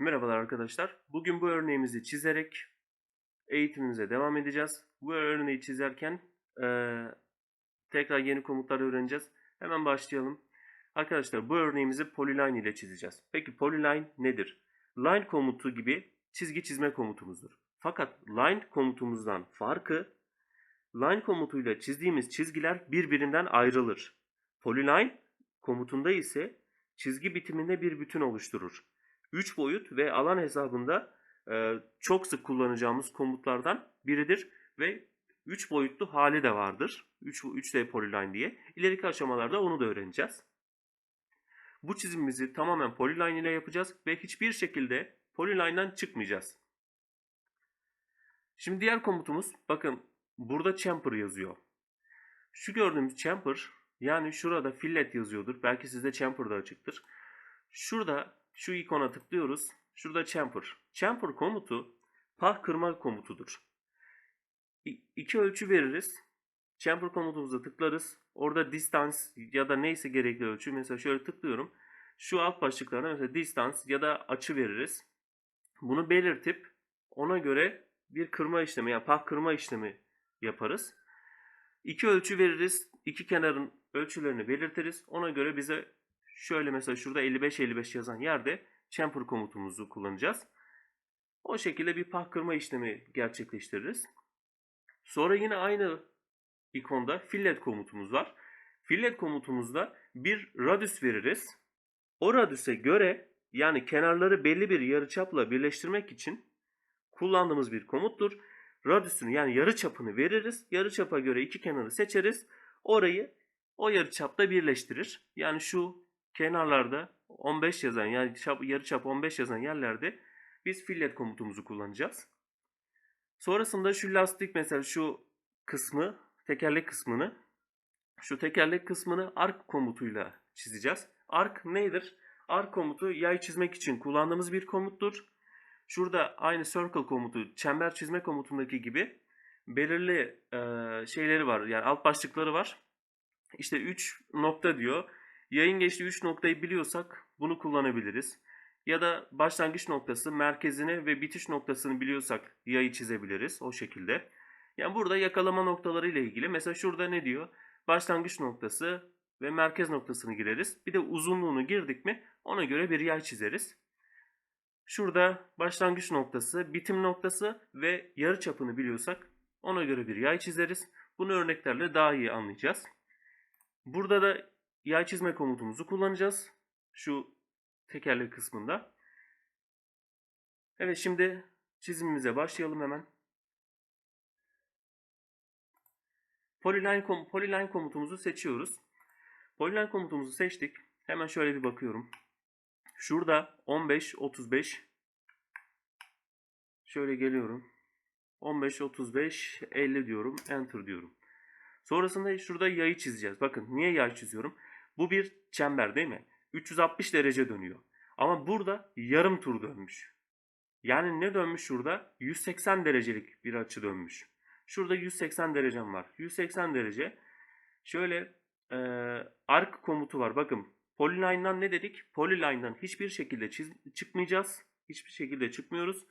Merhabalar arkadaşlar. Bugün bu örneğimizi çizerek eğitimimize devam edeceğiz. Bu örneği çizerken eee, tekrar yeni komutlar öğreneceğiz. Hemen başlayalım. Arkadaşlar bu örneğimizi polyline ile çizeceğiz. Peki polyline nedir? Line komutu gibi çizgi çizme komutumuzdur. Fakat line komutumuzdan farkı line komutuyla çizdiğimiz çizgiler birbirinden ayrılır. Polyline komutunda ise çizgi bitiminde bir bütün oluşturur. 3 boyut ve alan hesabında e, çok sık kullanacağımız komutlardan biridir ve 3 boyutlu hali de vardır. 3 3D polyline diye. İleriki aşamalarda onu da öğreneceğiz. Bu çizimimizi tamamen polyline ile yapacağız ve hiçbir şekilde polyline'dan çıkmayacağız. Şimdi diğer komutumuz bakın burada chamfer yazıyor. Şu gördüğümüz chamfer yani şurada fillet yazıyordur. Belki sizde chamfer da açıktır. Şurada şu ikona tıklıyoruz. Şurada chamfer. Chamfer komutu pah kırma komutudur. İki ölçü veririz. Chamfer komutumuza tıklarız. Orada distance ya da neyse gerekli ölçü. Mesela şöyle tıklıyorum. Şu alt başlıklarına mesela distance ya da açı veririz. Bunu belirtip ona göre bir kırma işlemi yani pah kırma işlemi yaparız. İki ölçü veririz. İki kenarın ölçülerini belirtiriz. Ona göre bize şöyle mesela şurada 55-55 yazan yerde chamfer komutumuzu kullanacağız. O şekilde bir pah kırma işlemi gerçekleştiririz. Sonra yine aynı ikonda fillet komutumuz var. Fillet komutumuzda bir radius veririz. O radius'e göre yani kenarları belli bir yarıçapla birleştirmek için kullandığımız bir komuttur. Radius'unu yani yarıçapını veririz. Yarıçapa göre iki kenarı seçeriz. Orayı o yarıçapta birleştirir. Yani şu kenarlarda 15 yazan yani çap, yarıçap 15 yazan yerlerde biz fillet komutumuzu kullanacağız. Sonrasında şu lastik mesela şu kısmı tekerlek kısmını şu tekerlek kısmını arc komutuyla çizeceğiz. Arc nedir? Arc komutu yay çizmek için kullandığımız bir komuttur. Şurada aynı circle komutu, çember çizme komutundaki gibi belirli e, şeyleri var. Yani alt başlıkları var. İşte 3 nokta diyor. Yayın geçtiği 3 noktayı biliyorsak bunu kullanabiliriz. Ya da başlangıç noktası, merkezini ve bitiş noktasını biliyorsak yayı çizebiliriz o şekilde. Yani burada yakalama noktaları ile ilgili mesela şurada ne diyor? Başlangıç noktası ve merkez noktasını gireriz. Bir de uzunluğunu girdik mi ona göre bir yay çizeriz. Şurada başlangıç noktası, bitim noktası ve yarı çapını biliyorsak ona göre bir yay çizeriz. Bunu örneklerle daha iyi anlayacağız. Burada da yay çizme komutumuzu kullanacağız. Şu tekerlek kısmında. Evet şimdi çizimimize başlayalım hemen. Polyline, kom polyline komutumuzu seçiyoruz. Polyline komutumuzu seçtik. Hemen şöyle bir bakıyorum. Şurada 15, 35. Şöyle geliyorum. 15, 35, 50 diyorum. Enter diyorum. Sonrasında şurada yayı çizeceğiz. Bakın niye yay çiziyorum? Bu bir çember değil mi? 360 derece dönüyor. Ama burada yarım tur dönmüş. Yani ne dönmüş şurada? 180 derecelik bir açı dönmüş. Şurada 180 derecem var. 180 derece. Şöyle e, arc komutu var. Bakın Polyline'dan ne dedik? Polyline'dan hiçbir şekilde çiz- çıkmayacağız. Hiçbir şekilde çıkmıyoruz.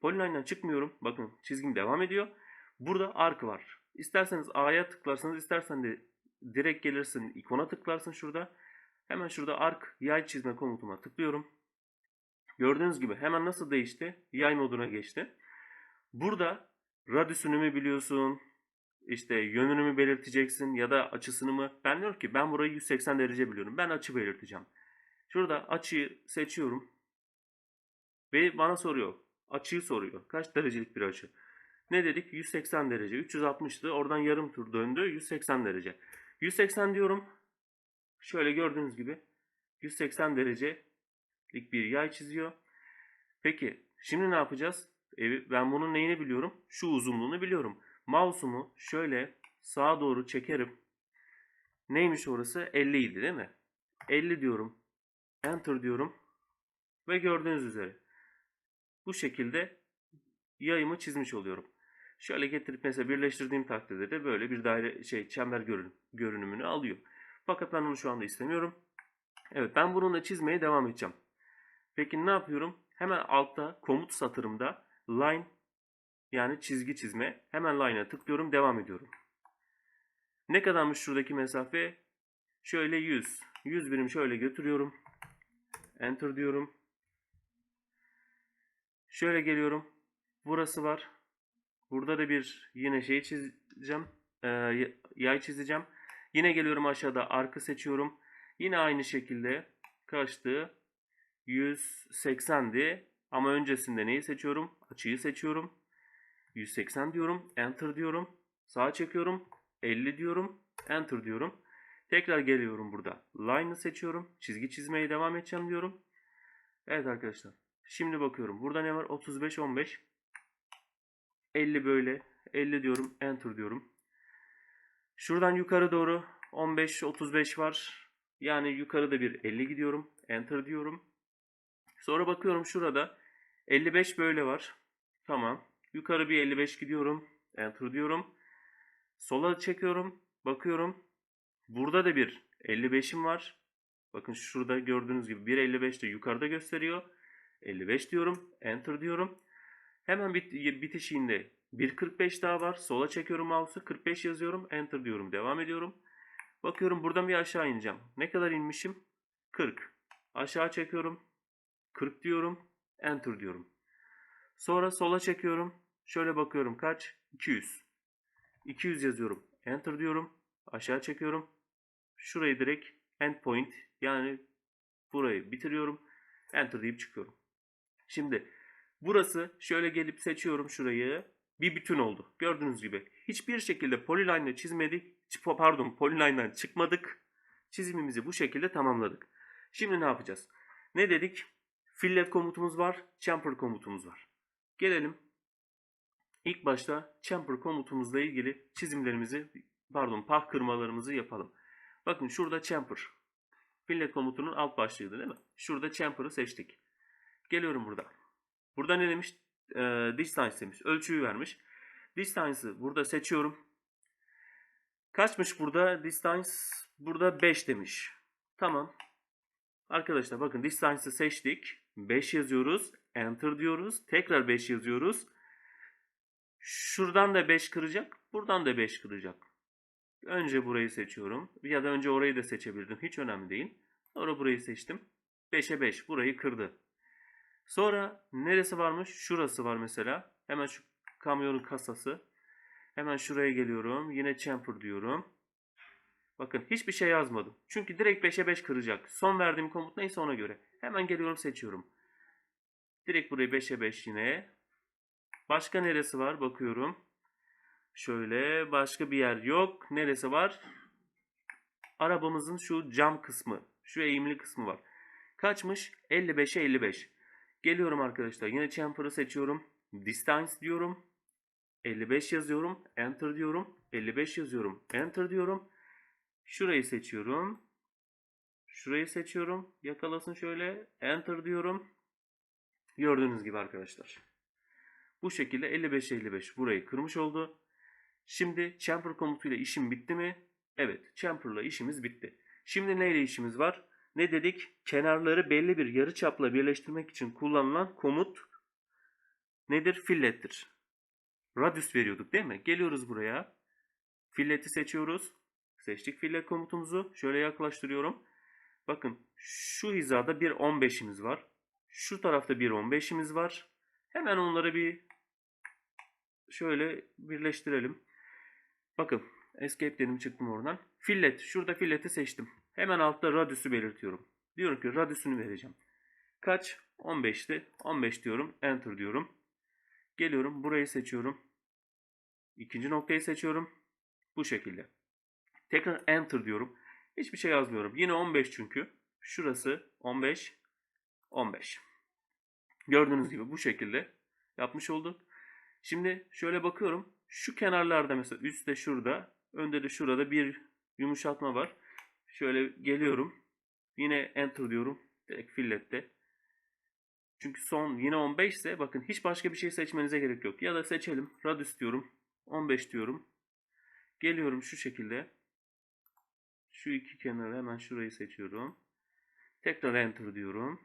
Polyline'dan çıkmıyorum. Bakın çizgim devam ediyor. Burada arc var. İsterseniz A'ya tıklarsanız istersen de direkt gelirsin ikona tıklarsın şurada. Hemen şurada arc yay çizme komutuma tıklıyorum. Gördüğünüz gibi hemen nasıl değişti? Yay moduna geçti. Burada radiusunu mu biliyorsun? İşte yönünü mü belirteceksin ya da açısını mı? Ben diyorum ki ben burayı 180 derece biliyorum. Ben açı belirteceğim. Şurada açıyı seçiyorum. Ve bana soruyor. Açıyı soruyor. Kaç derecelik bir açı? Ne dedik? 180 derece. 360'tı. Oradan yarım tur döndü. 180 derece. 180 diyorum. Şöyle gördüğünüz gibi 180 derecelik bir yay çiziyor. Peki şimdi ne yapacağız? E, Ben bunun neyini biliyorum? Şu uzunluğunu biliyorum. Mouse'umu şöyle sağa doğru çekerim. Neymiş orası? 50 idi değil mi? 50 diyorum. Enter diyorum. Ve gördüğünüz üzere bu şekilde yayımı çizmiş oluyorum. Şöyle getirip mesela birleştirdiğim takdirde de böyle bir daire şey çember görün, görünümünü alıyor. Fakat ben onu şu anda istemiyorum. Evet ben bununla çizmeye devam edeceğim. Peki ne yapıyorum? Hemen altta komut satırımda line yani çizgi çizme. Hemen line'a tıklıyorum. Devam ediyorum. Ne kadarmış şuradaki mesafe? Şöyle 100. 100 birim şöyle götürüyorum. Enter diyorum. Şöyle geliyorum. Burası var. Burada da bir yine şey çizeceğim. Ee, yay çizeceğim. Yine geliyorum aşağıda arkı seçiyorum. Yine aynı şekilde kaçtı? 180'di. Ama öncesinde neyi seçiyorum? Açıyı seçiyorum. 180 diyorum. Enter diyorum. Sağa çekiyorum. 50 diyorum. Enter diyorum. Tekrar geliyorum burada. Line'ı seçiyorum. Çizgi çizmeye devam edeceğim diyorum. Evet arkadaşlar. Şimdi bakıyorum. Burada ne var? 35, 15. 50 böyle. 50 diyorum. Enter diyorum. Şuradan yukarı doğru 15, 35 var. Yani yukarıda bir 50 gidiyorum. Enter diyorum. Sonra bakıyorum şurada 55 böyle var. Tamam. Yukarı bir 55 gidiyorum. Enter diyorum. Sola çekiyorum. Bakıyorum. Burada da bir 55'im var. Bakın şurada gördüğünüz gibi 1.55 de yukarıda gösteriyor. 55 diyorum. Enter diyorum. Hemen bit bitişiğinde 1.45 daha var. Sola çekiyorum mouse'u. 45 yazıyorum. Enter diyorum. Devam ediyorum. Bakıyorum buradan bir aşağı ineceğim. Ne kadar inmişim? 40. Aşağı çekiyorum. 40 diyorum. Enter diyorum. Sonra sola çekiyorum. Şöyle bakıyorum kaç? 200. 200 yazıyorum. Enter diyorum. Aşağı çekiyorum. Şurayı direkt endpoint yani burayı bitiriyorum. Enter deyip çıkıyorum. Şimdi burası şöyle gelip seçiyorum şurayı. Bir bütün oldu. Gördüğünüz gibi. Hiçbir şekilde polyline çizmedik. Pardon polyline'dan çıkmadık. Çizimimizi bu şekilde tamamladık. Şimdi ne yapacağız? Ne dedik? Fillet komutumuz var. Chamfer komutumuz var. Gelelim. İlk başta chamfer komutumuzla ilgili çizimlerimizi pardon pah kırmalarımızı yapalım. Bakın şurada chamfer. Fillet komutunun alt başlığıydı değil mi? Şurada chamfer'ı seçtik. Geliyorum burada. Burada ne demiş? E, distance demiş. Ölçüyü vermiş. Distance'ı burada seçiyorum. Kaçmış burada? Distance burada 5 demiş. Tamam. Arkadaşlar bakın distance'ı seçtik. 5 yazıyoruz. Enter diyoruz. Tekrar 5 yazıyoruz. Şuradan da 5 kıracak. Buradan da 5 kıracak. Önce burayı seçiyorum. Ya da önce orayı da seçebilirdim. Hiç önemli değil. Sonra burayı seçtim. 5'e 5. Burayı kırdı. Sonra neresi varmış? Şurası var mesela. Hemen şu kamyonun kasası. Hemen şuraya geliyorum. Yine chamfer diyorum. Bakın hiçbir şey yazmadım. Çünkü direkt 5'e 5 kıracak. Son verdiğim komut neyse ona göre. Hemen geliyorum seçiyorum. Direkt burayı 5'e 5 yine. Başka neresi var? Bakıyorum. Şöyle başka bir yer yok. Neresi var? Arabamızın şu cam kısmı. Şu eğimli kısmı var. Kaçmış? 55'e 55. Geliyorum arkadaşlar. Yine chamfer'ı seçiyorum. Distance diyorum. 55 yazıyorum. Enter diyorum. 55 yazıyorum. Enter diyorum. Şurayı seçiyorum. Şurayı seçiyorum. Yakalasın şöyle. Enter diyorum. Gördüğünüz gibi arkadaşlar. Bu şekilde 55 55 burayı kırmış oldu. Şimdi chamfer komutuyla işim bitti mi? Evet, chamfer'la işimiz bitti. Şimdi neyle işimiz var? Ne dedik? Kenarları belli bir yarıçapla birleştirmek için kullanılan komut nedir? Fillettir. Radius veriyorduk değil mi? Geliyoruz buraya. Filleti seçiyoruz. Seçtik fillet komutumuzu. Şöyle yaklaştırıyorum. Bakın şu hizada bir 15'imiz var. Şu tarafta bir 15'imiz var. Hemen onları bir şöyle birleştirelim. Bakın escape dedim çıktım oradan. Fillet. Şurada filleti seçtim. Hemen altta radius'u belirtiyorum. Diyorum ki radius'unu vereceğim. Kaç? 15'ti. 15 diyorum. Enter diyorum. Geliyorum. Burayı seçiyorum. İkinci noktayı seçiyorum. Bu şekilde. Tekrar enter diyorum. Hiçbir şey yazmıyorum. Yine 15 çünkü. Şurası 15. 15. Gördüğünüz gibi bu şekilde yapmış olduk. Şimdi şöyle bakıyorum. Şu kenarlarda mesela üstte şurada, önde de şurada bir yumuşatma var. Şöyle geliyorum. Yine enter diyorum. Direkt fillette. Çünkü son yine 15 ise bakın hiç başka bir şey seçmenize gerek yok. Ya da seçelim. Radius diyorum. 15 diyorum. Geliyorum şu şekilde. Şu iki kenarı hemen şurayı seçiyorum. Tekrar enter diyorum.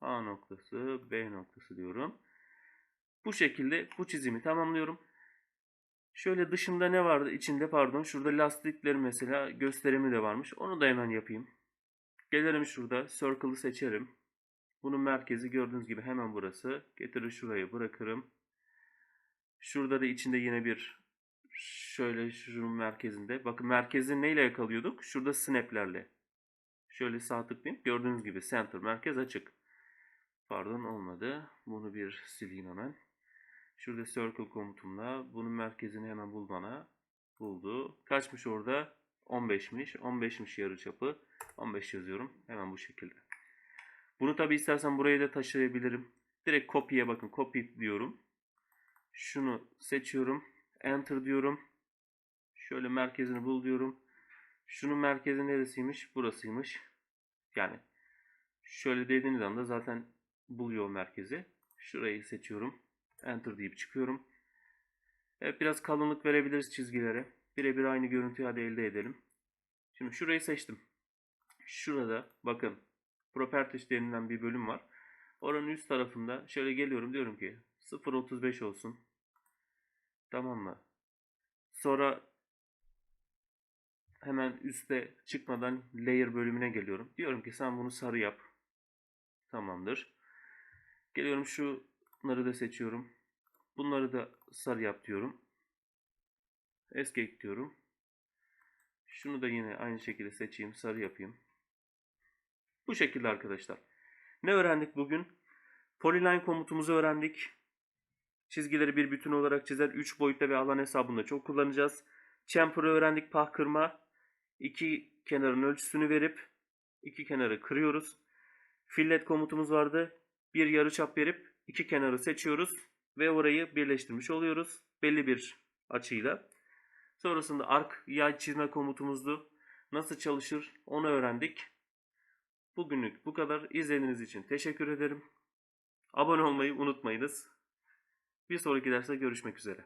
A noktası, B noktası diyorum. Bu şekilde bu çizimi tamamlıyorum. Şöyle dışında ne vardı? İçinde pardon. Şurada lastikleri mesela gösterimi de varmış. Onu da hemen yapayım. Gelirim şurada. Circle'ı seçerim. Bunun merkezi gördüğünüz gibi hemen burası. Getirir şuraya bırakırım. Şurada da içinde yine bir şöyle şunun merkezinde. Bakın merkezi neyle yakalıyorduk? Şurada snaplerle. Şöyle sağ tıklayayım. Gördüğünüz gibi center merkez açık. Pardon olmadı. Bunu bir sileyim hemen. Şurada circle komutumla bunun merkezini hemen bul bana. Buldu. Kaçmış orada? 15'miş. 15'miş yarıçapı. 15 yazıyorum. Hemen bu şekilde. Bunu tabi istersen buraya da taşıyabilirim. Direkt copy'ye bakın. Copy diyorum. Şunu seçiyorum. Enter diyorum. Şöyle merkezini bul diyorum. Şunun merkezi neresiymiş? Burasıymış. Yani şöyle dediğiniz anda zaten buluyor merkezi. Şurayı seçiyorum. Enter deyip çıkıyorum. Evet biraz kalınlık verebiliriz çizgilere. Birebir aynı görüntüyü hadi elde edelim. Şimdi şurayı seçtim. Şurada bakın Properties denilen bir bölüm var. Oranın üst tarafında şöyle geliyorum diyorum ki 0.35 olsun. Tamam mı? Sonra hemen üste çıkmadan layer bölümüne geliyorum. Diyorum ki sen bunu sarı yap. Tamamdır. Geliyorum şunları da seçiyorum. Bunları da sarı yap diyorum. Escape diyorum. Şunu da yine aynı şekilde seçeyim. Sarı yapayım. Bu şekilde arkadaşlar. Ne öğrendik bugün? Polyline komutumuzu öğrendik. Çizgileri bir bütün olarak çizer. 3 boyutta ve alan hesabında çok kullanacağız. Chamfer'ı öğrendik. Pah kırma. İki kenarın ölçüsünü verip iki kenarı kırıyoruz. Fillet komutumuz vardı. Bir yarıçap verip iki kenarı seçiyoruz ve orayı birleştirmiş oluyoruz belli bir açıyla. Sonrasında ark yay çizme komutumuzdu. Nasıl çalışır onu öğrendik. Bugünlük bu kadar. İzlediğiniz için teşekkür ederim. Abone olmayı unutmayınız. Bir sonraki derste görüşmek üzere.